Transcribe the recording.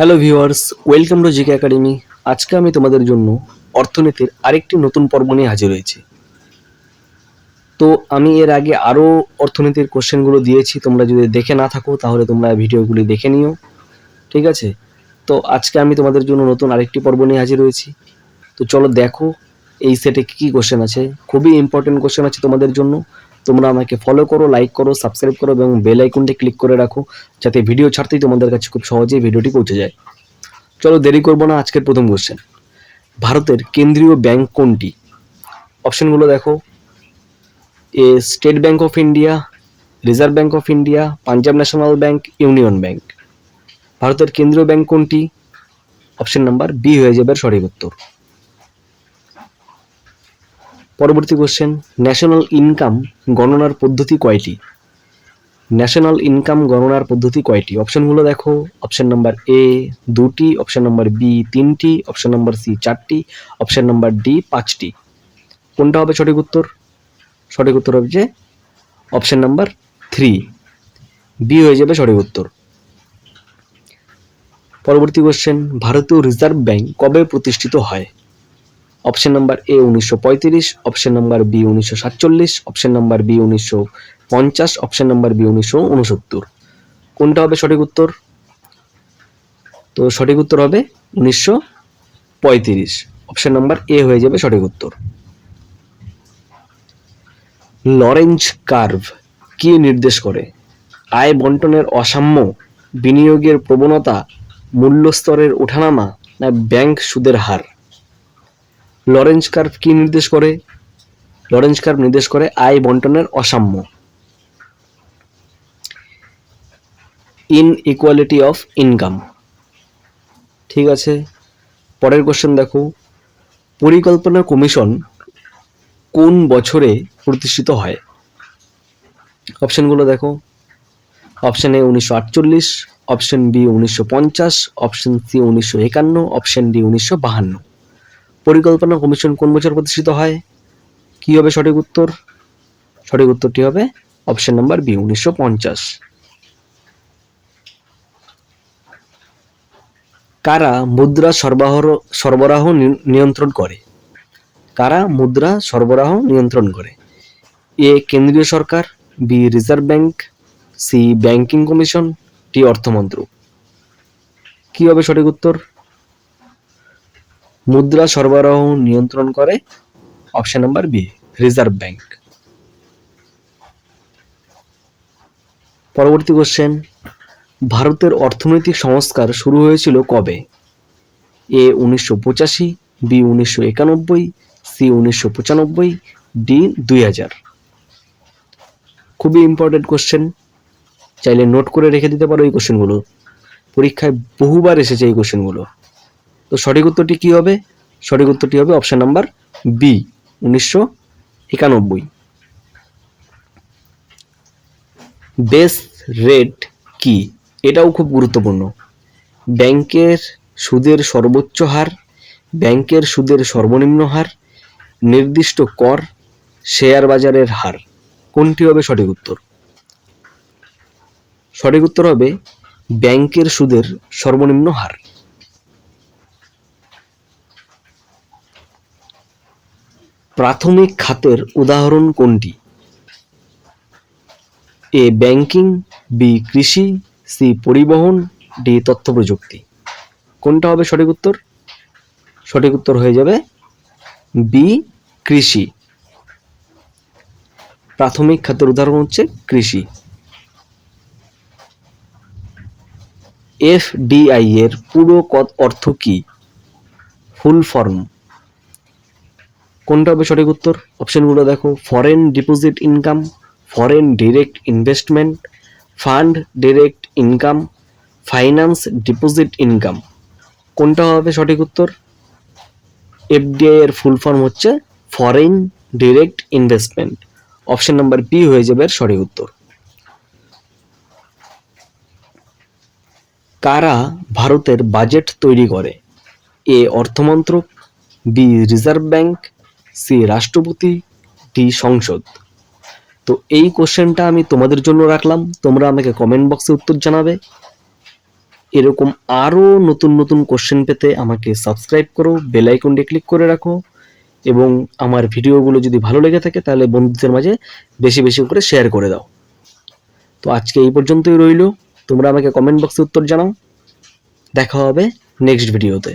Hello viewers, welcome to GK academy. আজকে আমি তোমাদের জন্য অর্থনীতির আরেকটি নতুন পর্ব নিয়ে হাজির হয়েছি। তো আমি এর আগে আরও অর্থনীতির কোশ্চেনগুলো দিয়েছি, তোমরা যদি দেখে না থাকো, তাহলে তোমরা ভিডিওগুলি দেখে নিও। ঠিক আছে? তো আজকে আমি তোমাদের জন্য নতুন আরেকটি পর্ব নিয়ে হাজির হয়েছি। তো চলো দেখো, এই সেটে কী কী কোশ্চেন আছে? খুবই ইম্পর্টেন্ট কোশ্চেন আছে তোমাদের জন্য। তোমরা আমাকে ফলো করো লাইক করো সাবস্ক্রাইব করো এবং বেল আইকনটি ক্লিক করে রাখো যাতে ভিডিও ছাড়তেই তোমাদের কাছে খুব সহজেই ভিডিওটি পৌঁছে যায়। চলো দেরি করব না, আজকের প্রথম কোশ্চেন ভারতের কেন্দ্রীয় ব্যাংক কোনটি? অপশনগুলো দেখো। A state bank of India reserve bank of India Punjab national bank union bank ভারতের কেন্দ্রীয় ব্যাংক কোনটি? অপশন নাম্বার বি হয়ে যাবে সঠিক উত্তর। পরবর্তী কোশ্চেন ন্যাশনাল ইনকাম গণনার পদ্ধতি কয়টি? ন্যাশনাল ইনকাম গণনার পদ্ধতি কয়টি? অপশনগুলো দেখো অপশন নাম্বার এ দুটি অপশন নাম্বার বি তিনটি অপশন নাম্বার সি চারটি অপশন নাম্বার ডি পাঁচটি। কোনটা হবে সঠিক উত্তর? সঠিক উত্তর হবে যে অপশন নাম্বার থ্রি বি হয়ে যাবে সঠিক উত্তর। পরবর্তী কোশ্চেন ভারতীয় রিজার্ভ ব্যাংক কবে প্রতিষ্ঠিত হয়? অপশন নাম্বার এ উনিশশো পঁয়ত্রিশ অপশন নাম্বার বি উনিশশো সাতচল্লিশ অপশন নাম্বার বি উনিশশো পঞ্চাশ অপশন নাম্বার বি উনিশশো উনসত্তর। কোনটা হবে সঠিক উত্তর? তো সঠিক উত্তর হবে উনিশশো পঁয়ত্রিশ। অপশন নাম্বার এ হয়ে যাবে সঠিক উত্তর। লরেঞ্জ কার্ভ কি নির্দেশ করে? আয় বন্টনের অসাম্য, বিনিয়োগের প্রবণতা, মূল্যস্তরের ওঠানামা, না ব্যাংক সুদের হার? লরেঞ্জ কার্ভ কি নির্দেশ করে? লরেঞ্জ কার্ভ নির্দেশ করে আয় বন্টনের অসাম্য। ইন ইকুয়ালিটি অফ ইনকাম ঠিক আছে? পরের কোশ্চেন দেখো। পরিকল্পনা কমিশন কোন বছরে প্রতিষ্ঠিত হয়? অপশনগুলো দেখো। অপশন এ উনিশশো আটচল্লিশ অপশন বি উনিশশো পঞ্চাশ অপশন সি উনিশশো একান্ন অপশন ডি উনিশশো বাহান্ন। পরিকল্পনা কমিশন কোন বছর প্রতিষ্ঠিত হয়? কি হবে সঠিক উত্তর? সঠিক উত্তরটি হবে অপশন নাম্বার বি, উনিশশো পঞ্চাশ। কারা মুদ্রা সরবরাহ সরবরাহ নিয়ন্ত্রণ করে? কারা মুদ্রা সরবরাহ নিয়ন্ত্রণ করে? এ, কেন্দ্রীয় সরকার, B, reserve bank, C, banking commission, D, অর্থমন্ত্রক। কি হবে সঠিক উত্তর? মুদ্রা সরবরাহ নিয়ন্ত্রণ করে option number B reserve bank পরবর্তী কোশ্চেন ভারতের অর্থনৈতিক সংস্কার শুরু হয়েছিল কবে? এ উনিশশো পঁচাশি বি উনিশশো একানব্বই সি উনিশশো পঁচানব্বই ডি দুই হাজার। খুবই ইম্পর্টেন্ট কোশ্চেন চাইলে নোট করে রেখে দিতে পারো এই কোশ্চেনগুলো পরীক্ষায় বহুবার এসেছে এই কোশ্চেনগুলো তো সঠিক উত্তরটি কি হবে? সঠিক উত্তরটি হবে অপশন নাম্বার বি উনিশশো একানব্বই। বেস রেট কি? এটাও খুব গুরুত্বপূর্ণ। ব্যাংকের সুদের সর্বোচ্চ হার, ব্যাংকের সুদের সর্বনিম্ন হার, নির্দিষ্ট কর শেয়ার বাজারের হার। কোনটি হবে সঠিক উত্তর? সঠিক উত্তর হবে ব্যাংকের সুদের সর্বনিম্ন হার। প্রাথমিক খাতের উদাহরণ কোনটি? এ, ব্যাংকিং, বি, কৃষি, সি, পরিবহন, ডি তথ্য প্রযুক্তি কোনটা হবে সঠিক উত্তর? সঠিক উত্তর হয়ে যাবে বি, কৃষি। প্রাথমিক খাতের উদাহরণ হচ্ছে কৃষি। এফডিআই এর পুরো অর্থ কি? Full form. কোনটা হবে সঠিক উত্তর? অপশনগুলো দেখো। Foreign deposit income foreign direct investment fund direct income finance deposit income কোনটা হবে সঠিক উত্তর? এফডিআই এর ফুল ফর্ম হচ্ছে foreign direct investment option number B হয়ে যাবে সঠিক উত্তর। কারা ভারতের বাজেট তৈরি করে? এ অর্থমন্ত্রক বি রিজার্ভ ব্যাংক সি রাষ্ট্রপতি, ডি সংসদ। তো এই কোশ্চেনটা আমি তোমাদের জন্য রাখলাম। তোমরা আমাকে কমেন্ট বক্সে উত্তর জানাবে। এরকম আরও নতুন নতুন কোশ্চেন পেতে আমাকে সাবস্ক্রাইব করো বেল আইকনটি ক্লিক করে রাখো এবং আমার ভিডিওগুলো যদি ভালো লেগে থাকে তাহলে বন্ধুদের মাঝে বেশি বেশি করে শেয়ার করে দাও। তো আজকে এই পর্যন্তই রইল। তোমরা আমাকে কমেন্ট বক্সে উত্তর জানাও। দেখা হবে নেক্সট ভিডিওতে